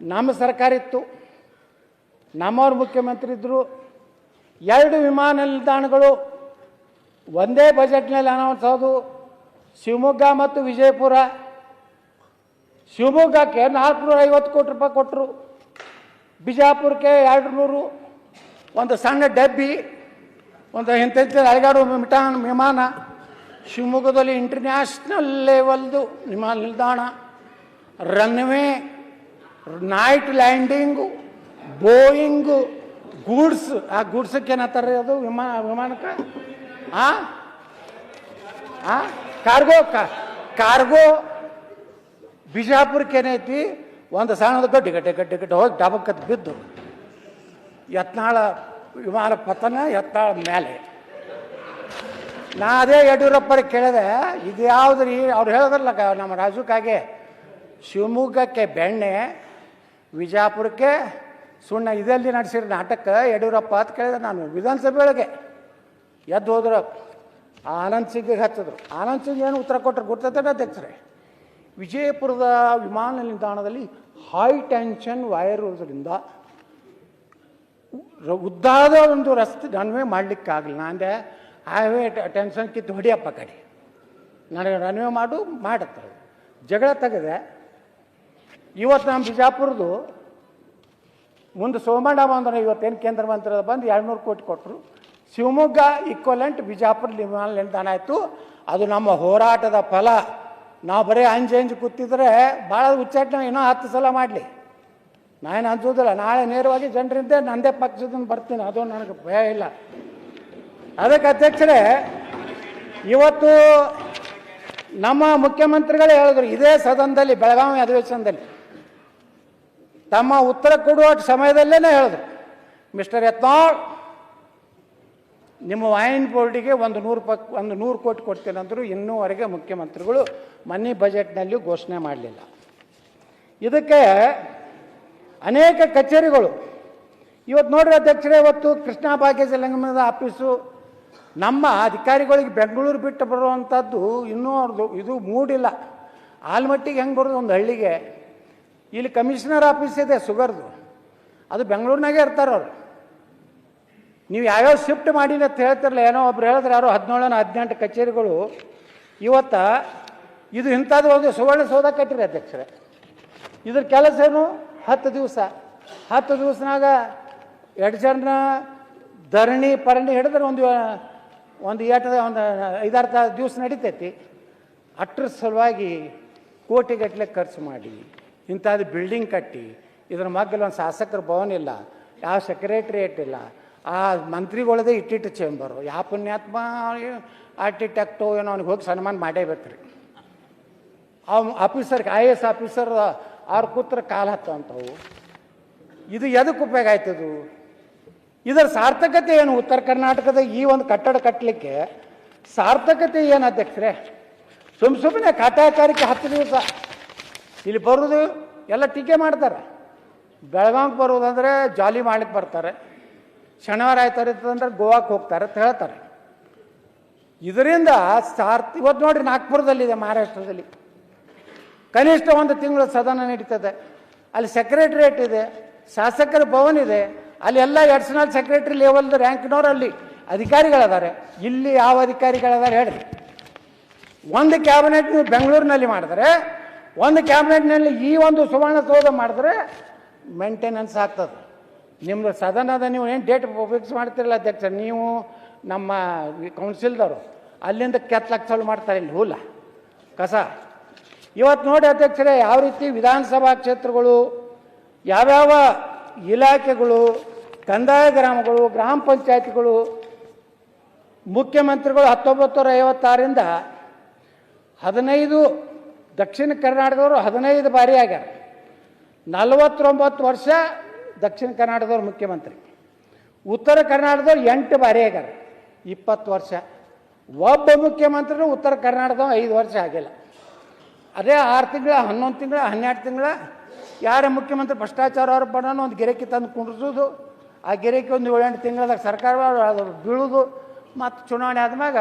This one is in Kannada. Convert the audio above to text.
ನಮ್ಮ ಸರ್ಕಾರ ಇತ್ತು. ನಮ್ಮವ್ರ ಮುಖ್ಯಮಂತ್ರಿ ಇದ್ದರು ಎರಡು ವಿಮಾನ ನಿಲ್ದಾಣಗಳು ಒಂದೇ ಬಜೆಟ್ನಲ್ಲಿ ಅನೌನ್ಸ್ ಆದವು. ಶಿವಮೊಗ್ಗ ಮತ್ತು ವಿಜಯಪುರ. ಶಿವಮೊಗ್ಗಕ್ಕೆ ನಾಲ್ಕುನೂರ ಐವತ್ತು ಕೋಟಿ ರೂಪಾಯಿ ಕೊಟ್ಟರು ಬಿಜಾಪುರಕ್ಕೆ ಎರಡು ನೂರು ಒಂದು ಸಣ್ಣ ಡಬ್ಬಿ, ಒಂದು ಇಂಥದ್ದು ಅಳಗಾಡು ಮಿಟಾನ್ ವಿಮಾನ. ಶಿವಮೊಗ್ಗದಲ್ಲಿ ಇಂಟರ್ನ್ಯಾಷನಲ್ ಲೆವೆಲ್ದು ವಿಮಾನ ನಿಲ್ದಾಣ. Runway night landing Boeing goods ಆ ಗೂಡ್ಸಕ್ಕೆ ಏನಂತಾರೆ ಅದು? ವಿಮಾನ, ವಿಮಾನಕ್ಕೆ? ಆ? ಕಾರ್ಗೋ ಕಾರ್ಗೋ ಬಿಜಾಪುರಕ್ಕೆ ಏನೈತಿ? ಒಂದು ಸಣ್ಣದ ಗಡ್ಡೆ ಗಡ್ಡೆ ಗಡ್ಡೆ ಗಡ್ಡೆ ಹೋಗಿ ಡಬಕ್ಕತ್ ಬಿದ್ದು ಯತ್ನಾಳ ವಿಮಾನ ಪತನ, ಯತ್ನಾಳ ಮೇಲೆ. ನಾ ಅದೇ ಯಡಿಯೂರಪ್ಪರಿಗೆ ಕೇಳಿದೆ ಇದು ಯಾವ್ದು ರೀ ಅವ್ರು ಹೇಳಿದ್ರಲ್ಲ ನಮ್ಮ ರಾಜುಕಾಗೆ ಶಿವಮೊಗ್ಗಕ್ಕೆ ಬೆಣ್ಣೆ ವಿಜಾಪುರಕ್ಕೆ ಸುಣ್ಣ ಇದೆಲ್ಲಿ ನಡೆಸಿರೋ ನಾಟಕ ಯಡಿಯೂರಪ್ಪ ಅಂತ ಕೇಳಿದೆ ನಾನು ವಿಧಾನಸಭೆ ಒಳಗೆ ಎದ್ದು ಹೋದ್ರೆ ಆನಂದ್ ಸಿಂಗಿಗೆ ಹತ್ತಿದ್ರು ಆನಂದ್ ಸಿಂಗ್ ಏನು ಉತ್ತರ ಕೊಟ್ಟರು ಗೊತ್ತೈತೆ ಅಧ್ಯಕ್ಷರೇ. ವಿಜಯಪುರದ ವಿಮಾನ ನಿಲ್ದಾಣದಲ್ಲಿ ಹೈ ಟೆನ್ಷನ್ ವೈರ್ ಇರೋದ್ರಿಂದ ಉದ್ದಾದ ಒಂದು ರಸ್ತೆ ರನ್ವೇ ಮಾಡಲಿಕ್ಕಾಗಲಿಲ್ಲ ಅಂದೆ ಹೈವೇ ಟೆನ್ಷನ್ ಕಿತ್ತು ಹೊಡಿಯಪ್ಪ ಕಡೆ. ನನಗೆ ರನ್ವೇ ಮಾಡು, ಮಾಡುತ್ತೆ ಜಗಳ ತೆಗೆದೆ ಇವತ್ತು ನಮ್ಮ ಬಿಜಾಪುರದು ಮುಂದೆ ಸೋಮಣ್ಣ ಬಂದ್ರೆ ಇವತ್ತೇನು ಕೇಂದ್ರ ಮಂತ್ರಿ ಬಂದು ಎರಡುನೂರು ಕೋಟಿ ಕೊಟ್ಟರು ಶಿವಮೊಗ್ಗ ಈಕ್ವಲೆಂಟ್ ಬಿಜಾಪುರ ನಿಲ್ದಾಣ ಆಯಿತು. ಅದು ನಮ್ಮ ಹೋರಾಟದ ಫಲ. ನಾವು ಬರೀ ಅಂಜು ಅಂಜು ಕೂತಿದ್ರೆ ಭಾಳ ಉಚ್ಚಾಟನೆ ಇನ್ನೂ ಹತ್ತು ಸಲ ಮಾಡಲಿ. ನಾನೇನು ಅಂಜೋದಿಲ್ಲ. ನಾಳೆ ನೇರವಾಗಿ ಜನರಿಂದ ನಂದೇ ಪಕ್ಷದಿಂದ ಬರ್ತೀನಿ. ಅದು ನನಗೆ ಭಯ ಇಲ್ಲ. ಅದಕ್ಕೆ ಅಧ್ಯಕ್ಷರೇ, ಇವತ್ತು ನಮ್ಮ ಮುಖ್ಯಮಂತ್ರಿಗಳೇ ಹೇಳಿದ್ರು, ಇದೇ ಸದನದಲ್ಲಿ, ಬೆಳಗಾವಿ ಅಧಿವೇಶನದಲ್ಲಿ. ತಮ್ಮ ಉತ್ತರ ಕೊಡುವ ಸಮಯದಲ್ಲೇ ಹೇಳಿದ್ರು. ಮಿಸ್ಟರ್ ಯತ್ನಾಳ್, ನಿಮ್ಮ ವೈನ್ ಬೋರ್ಡಿಗೆ ಒಂದು ನೂರು ಪಕ್ ಒಂದು ನೂರು ಕೋಟಿ ಕೊಡ್ತೀನಿ ಅಂದರು ಇನ್ನೂವರೆಗೆ ಮುಖ್ಯಮಂತ್ರಿಗಳು ಮನಿ ಬಜೆಟ್ನಲ್ಲಿ ಘೋಷಣೆ ಮಾಡಲಿಲ್ಲ. ಇದಕ್ಕೆ ಅನೇಕ ಕಚೇರಿಗಳು, ಇವತ್ತು ನೋಡ್ರಿ ಅಧ್ಯಕ್ಷರೇ, ಇವತ್ತು ಕೃಷ್ಣ ಭಾಗ್ಯ ಆಫೀಸು, ನಮ್ಮ ಅಧಿಕಾರಿಗಳಿಗೆ ಬೆಂಗಳೂರು ಬಿಟ್ಟು ಬರುವಂಥದ್ದು ಇನ್ನೂ ಅವ್ರದ್ದು ಇದು ಮೂಡಿಲ್ಲ. ಆಲ್ಮಟ್ಟಿಗೆ ಹೆಂಗೆ ಬರೋದು, ಒಂದು ಹಳ್ಳಿಗೆ ಇಲ್ಲಿ ಕಮಿಷನರ್ ಆಫೀಸ್ ಇದೆ, ಸುಗರ್ದು. ಅದು ಬೆಂಗಳೂರಿನಾಗೆ ಇರ್ತಾರೆ ಅವರು. ನೀವು ಯಾವ್ಯಾವ ಶಿಫ್ಟ್ ಮಾಡೀನಿ ಅಂತ ಹೇಳ್ತಿರಲ್ಲ, ಏನೋ ಒಬ್ರು ಹೇಳಿದ್ರೆ ಯಾರೋ ಹದಿನೇಳನ ಹದಿನೆಂಟು ಕಚೇರಿಗಳು. ಇವತ್ತ ಇದು ಇಂಥದ್ದು ಒಂದು ಸುವರ್ಣ ಸೌಧ ಕಟ್ಟಿರಿ ಅಧ್ಯಕ್ಷರೇ. ಇದ್ರ ಕೆಲಸ ಏನು? ಹತ್ತು ದಿವಸ. ಹತ್ತು ದಿವಸನಾಗ ಎರಡು ಜನ ಧರಣಿ, ಪರಣಿ ಹಿಡಿದ್ರೆ ಒಂದು ಒಂದು ಏಟದ, ಒಂದು ಐದಾರು ದಿವಸ ನಡೀತೈತಿ. ಅಟ್ರ ಸಲುವಾಗಿ ಕೋಟಿಗಟ್ಟಲೆ ಖರ್ಚು ಮಾಡಿ. ಇಂಥದ್ದು ಬಿಲ್ಡಿಂಗ್ ಕಟ್ಟಿ, ಇದ್ರ ಮಗ್ಗಲ್ಲಿ ಒಂದು ಶಾಸಕರ ಭವನ ಇಲ್ಲ, ಯಾವ ಸೆಕ್ರೆಟ್ರಿಯೇಟ್ ಇಲ್ಲ, ಆ ಮಂತ್ರಿಗಳದೇ ಇಟ್ಟಿಟ್ಟು ಚೇಂಬರು ಯಾವ ಪುಣ್ಯಾತ್ಮ ಆರ್ಟಿಟೆಕ್ಟು ಏನೋ ಅವ್ನಿಗೆ ಹೋಗಿ ಸನ್ಮಾನ ಮಾಡೇಬೇಕ್ರಿ ಅವ್ ಆಫೀಸರ್ಗೆ ಐ ಎ ಎಸ್ ಆಫೀಸರ್ ಅವ್ರ ಕೂತ್ರ ಕಾಲು ಹತ್ತಂಥವು ಇದು ಎದಕ್ಕೆ ಉಪಯೋಗ ಆಯ್ತದು ಇದರ ಸಾರ್ಥಕತೆ ಏನು? ಉತ್ತರ ಕರ್ನಾಟಕದ ಈ ಒಂದು ಕಟ್ಟಡ ಕಟ್ಟಲಿಕ್ಕೆ ಸಾರ್ಥಕತೆ ಏನು ಅಧ್ಯಕ್ಷರೇ? ಸುಮ್ಮ ಸುಮ್ಮನೆ ಕಾಟಾಚಾರಕ್ಕೆ ಹತ್ತು ದಿವಸ ಇಲ್ಲಿ ಬರೋದು ಎಲ್ಲ ಟೀಕೆ ಮಾಡ್ತಾರೆ. ಬೆಳಗಾವಿಗೆ ಬರೋದಂದರೆ ಜಾಲಿ ಮಾಡ್ಲಿಕ್ಕೆ ಬರ್ತಾರೆ. ಶನಿವಾರ ಆಯ್ತಾರೆ ಇರ್ತದಂದ್ರೆ ಗೋವಾಕ್ಕೆ ಹೋಗ್ತಾರೆ ಅಂತ ಹೇಳ್ತಾರೆ. ಇದರಿಂದ ಸಾರ್ಥ ಇವತ್ತು ನೋಡಿರಿ ನಾಗ್ಪುರದಲ್ಲಿದೆ ಮಹಾರಾಷ್ಟ್ರದಲ್ಲಿ. ಕನಿಷ್ಠ ಒಂದು ತಿಂಗಳು ಸದನ ನಡೀತದೆ. ಅಲ್ಲಿ ಸೆಕ್ರೆಟ್ರಿಯೇಟ್ ಇದೆ, ಶಾಸಕರ ಭವನ ಇದೆ. ಅಲ್ಲಿ ಎಲ್ಲ ಎಡ್ಸನಲ್ ಸೆಕ್ರೆಟರಿ ಲೆವೆಲ್ದ ರ್ಯಾಂಕ್ನವ್ರು ಅಲ್ಲಿ ಅಧಿಕಾರಿಗಳಿದ್ದಾರೆ ಇಲ್ಲಿ ಯಾವ ಅಧಿಕಾರಿಗಳಿದ್ದಾರೆ ಹೇಳಿ ಒಂದು ಕ್ಯಾಬಿನೆಟ್ ನೀವು ಬೆಂಗಳೂರಿನಲ್ಲಿ ಮಾಡಿದ್ರೆ ಒಂದು ಕ್ಯಾಬಿನೆಟ್ನಲ್ಲಿ ಈ ಒಂದು ಸುವರ್ಣಸೌಧ ಮಾಡಿದ್ರೆ ಮೇಂಟೆನೆನ್ಸ್ ಆಗ್ತದೆ. ನಿಮ್ಮದು ಸದನದ ನೀವು ಏನು ಡೇಟ್ ಫಿಕ್ಸ್ ಮಾಡ್ತಿರಲ್ಲ ಅಧ್ಯಕ್ಷ, ನೀವು ನಮ್ಮ ಕೌನ್ಸಿಲ್ದವರು ಅಲ್ಲಿಂದ ಕೆತ್ತಲಕ್ಕೆ ಚಾಲು ಮಾಡ್ತಾರೆ ಇಲ್ಲಿ, ಹೂಲ. ಕಸ. ಇವತ್ತು ನೋಡಿ ಅಧ್ಯಕ್ಷರೇ, ಯಾವ ರೀತಿ ವಿಧಾನಸಭಾ ಕ್ಷೇತ್ರಗಳು, ಯಾವ್ಯಾವ ಇಲಾಖೆಗಳು, ಕಂದಾಯ ಗ್ರಾಮಗಳು, ಗ್ರಾಮ ಪಂಚಾಯತ್ಗಳು, ಮುಖ್ಯಮಂತ್ರಿಗಳು ಹತ್ತೊಂಬತ್ತು ನೂರ ಐವತ್ತಾರರಿಂದ ಹದಿನೈದು ದಕ್ಷಿಣ ಕರ್ನಾಟಕದವರು ಹದಿನೈದು ಬಾರಿ ಆಗ್ಯಾರ. ನಲವತ್ತೊಂಬತ್ತು ವರ್ಷ ದಕ್ಷಿಣ ಕರ್ನಾಟಕದವ್ರು ಮುಖ್ಯಮಂತ್ರಿ. ಉತ್ತರ ಕರ್ನಾಟಕದವ್ರು ಎಂಟು ಬಾರಿ ಆಗ್ಯಾರ. ಇಪ್ಪತ್ತು ವರ್ಷ. ಒಬ್ಬ ಮುಖ್ಯಮಂತ್ರಿನೂ ಉತ್ತರ ಕರ್ನಾಟಕದವ ಐದು ವರ್ಷ ಆಗಿಲ್ಲ. ಅದೇ ಆರು ತಿಂಗಳ, ಹನ್ನೊಂದು ತಿಂಗಳ, ಹನ್ನೆರಡು ತಿಂಗಳ ಯಾರ ಮುಖ್ಯಮಂತ್ರಿ ಭ್ರಷ್ಟಾಚಾರ ಅವ್ರ ಬಣ್ಣನ ಒಂದು ಗಿರಕಿ ತಂದು ಕುಂಡ್ರಿಸೋದು, ಆ ಗಿರಕಿ ಒಂದು ಏಳೆಂಟು ತಿಂಗಳದಾಗ ಸರ್ಕಾರ ಬೀಳೋದು, ಮತ್ತು ಚುನಾವಣೆ ಆದ್ಮ್ಯಾಗ